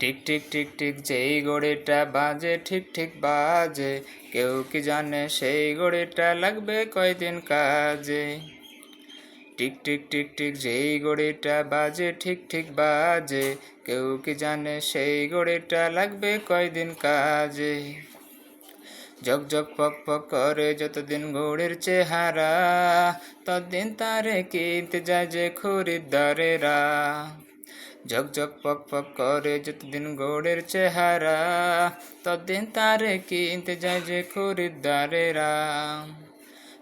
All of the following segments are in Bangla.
টিক টিক টিক টিক, যেই গড়িটা বাজে, ঠিক ঠিক বাজে। কেউ কি জানে সেই গড়িটা লাগবে কয়দিন কাজে? টিক টিক টিক টিক, যেই গড়িটা বাজে, ঠিক ঠিক বাজে। কেউ কি জানে সেই গড়িটা লাগবে কয়দিন কাজে? জগ জগ পক পক করে যতদিন ঘোড়ের চেহারা, ততদিন তারে কিনতে যায় যে খরিদ্দারেরা। জগ পক পক করে যতদিন ঘোড়ের চেহারা, ততদিন তারে কিনতে যায় যে খরিদ্দারেরা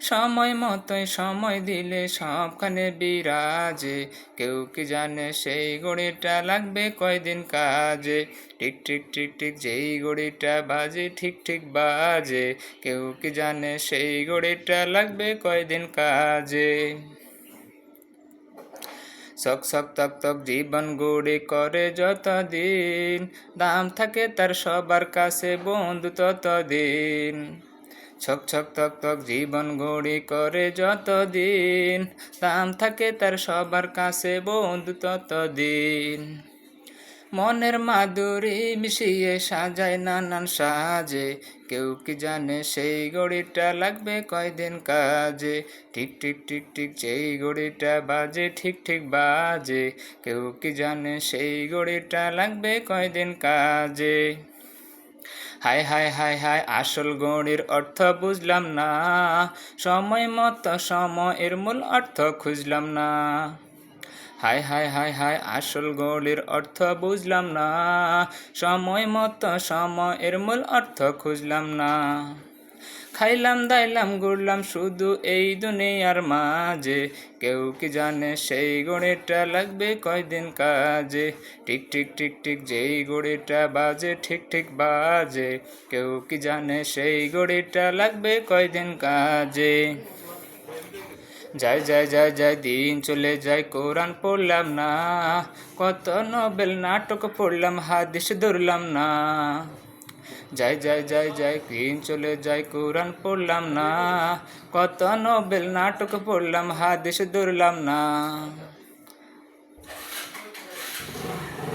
সময় মতোই সময় দিলে সবখানে বিরাজে, কেউ কি জানে সেই গড়িটা লাগবে কয়দিন কাজে। টিক টিক টিক টিক যেই গড়িটা বাজে ঠিক ঠিক বাজে, কেউ কি জানে সেই গড়িটা লাগবে কয়দিন কাজে। সক সক তক তক জীবন গড়ে করে যতদিন। দাম থাকে তার সবার কাছে বন্ধু ততদিন। ছক ছক তক তক জীবন গড়ি করে যতদিন। দাম থাকে তার সবার কাছে বন্ধু ততদিন। মনের মাধুরী মিশিয়ে সাজায় নানান সাজে। কেউ কি জানে সেই গড়িটা লাগবে কয়দিন কাজে? ঠিক ঠিক ঠিক ঠিক সেই গড়িটা বাজে, ঠিক ঠিক বাজে। কেউ কি জানে সেই গড়িটা লাগবে কয়দিন কাজে? হায় হায় হায় হায়, আসল গড়ির অর্থ বুঝলাম না। সময় মতো সময়ের মূল অর্থ খুঁজলাম না। হায় হায় হায় হায় আসল গড়ির অর্থ বুঝলাম না। সময় মতো সময়ের মূল অর্থ খুঁজলাম না। খাইলাম, দাইলাম, ঘুরলাম শুধু এই দুনিয়ার মাঝে। কেউ কি জানে সেই গড়িটা লাগবে কয়দিন কাজে? ঠিক ঠিক ঠিক ঠিক যেই গড়িটা বাজে, ঠিক ঠিক বাজে। কেউ কি জানে সেই গড়িটা লাগবে কয়দিন কাজে? যাই যাই যাই যাই দিন চলে যায়, কোরআন পড়লাম না। কত নোবেল নাটক পড়লাম, হাদিস ধরলাম না। যাই যাই যাই যাই দিন চলে যায়, কোরআন পড়লাম না। কত নোবেল নাটক পড়লাম, হাদিস ধরলাম না।